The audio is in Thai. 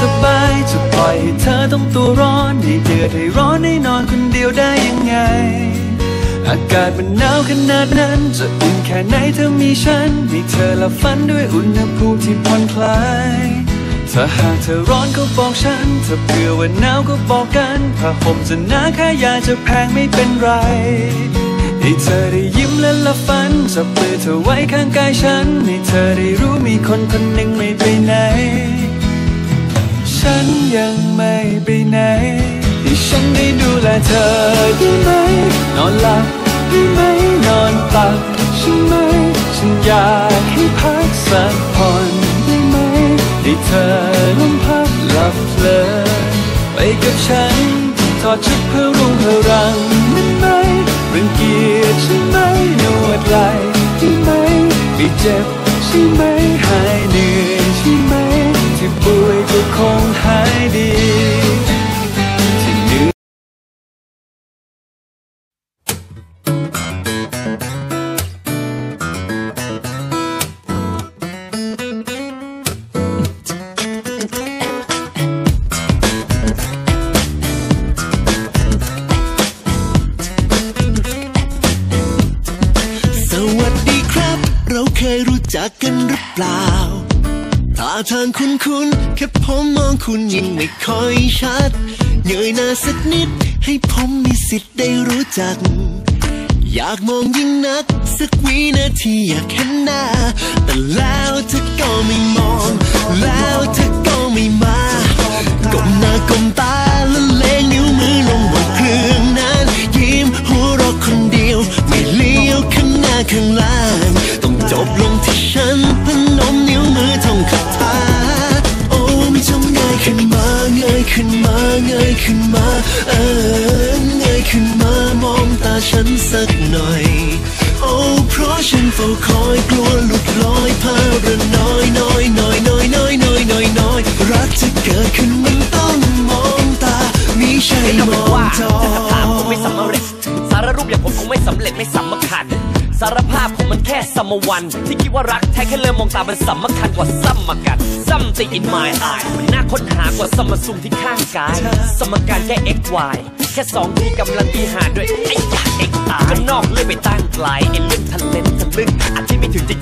สบายจะปล่อยให้เธอต้องตัวร้อนให้เดือดให้ร้อนให้นอนคนเดียวได้ยังไง อากาศมันหนาวขนาดนั้น จะอุ่นแค่ไหนเธอมีฉันให้เธอลับฝันด้วยอุณหภูมิที่ผ่อนคลายถ้าหากเธอร้อนก็บอกฉัน ถ้าเผื่อว่าหนาวก็บอกกันผ้าห่มจะหนาแค่ยาจะแพงไม่เป็นไรให้เธอได้ยิ้มและลับฝันจับมือเธอไว้ข้างกายฉัน ให้เธอได้รู้มีคนคนหนึ่งไม่ไปไหน ยังไม่ไปไหนให้ฉันได้ดูแลเธอได้ไหม นอนหลับได้ไหม นอนตักใช่ไหม ฉันอยากให้พักสักผ่อนได้ไหม ให้เธอลมพักหลับเพลินไปกับฉันถอดชุดเพื่อรุ่งเพื่อรังได้ไหมรังเกียจใช่ไหมนวดไหล่ได้ไหมไม่เจ็บใช่ไหม เคยรู้จักกันหรือเปล่าท่าทางคุ้นคุ้นๆแค่ผมมองคุณยังไม่ค่อยชัดเงยหน้าสักนิด ให้ผมมีสิทธิ์ได้รู้จัก อยากมองยิ่งนัก สักวินาทีอยากเห็นหน้า แต่แล้วเธอก็ไม่มอง แล้วเธอก็ไม่มาก้มหน้าก้มตาและเลงนิ้วมือลงบนเครื่องนั้น ยิ้มหัวเราะคนเดียว ไม่เลี้ยวข้างหน้าข้างล่าง ฝ้าคอยกลัวหลุดลอยพาระน้อยน้อยน้อยน้อยน้อยน้อยน้อยน้อยรักจะเกิดขึ้นมันต้องมองตาม่ใช่มองจอจะถามคงไม่สำเร็จสารรูปอย่างผมคงไม่สำเร็จไม่สำคัญสารภาพผมมันแค่สมวัน ที่คิดว่ารักแท้แค่เริ่มมองตามันสำคัญกว่าซ้ำมากัน something in my eye มันน่าค้นหากว่าสมซุมที่ข้างกาย สมการแค่ x y ค่สองที่กำลังอีหาด้วยไอ้ยาเอก็นอกเลยไปตั้งไกลไอ้เรื่องทะเลนทะลึ่งอาจจะไม่ถึงจริง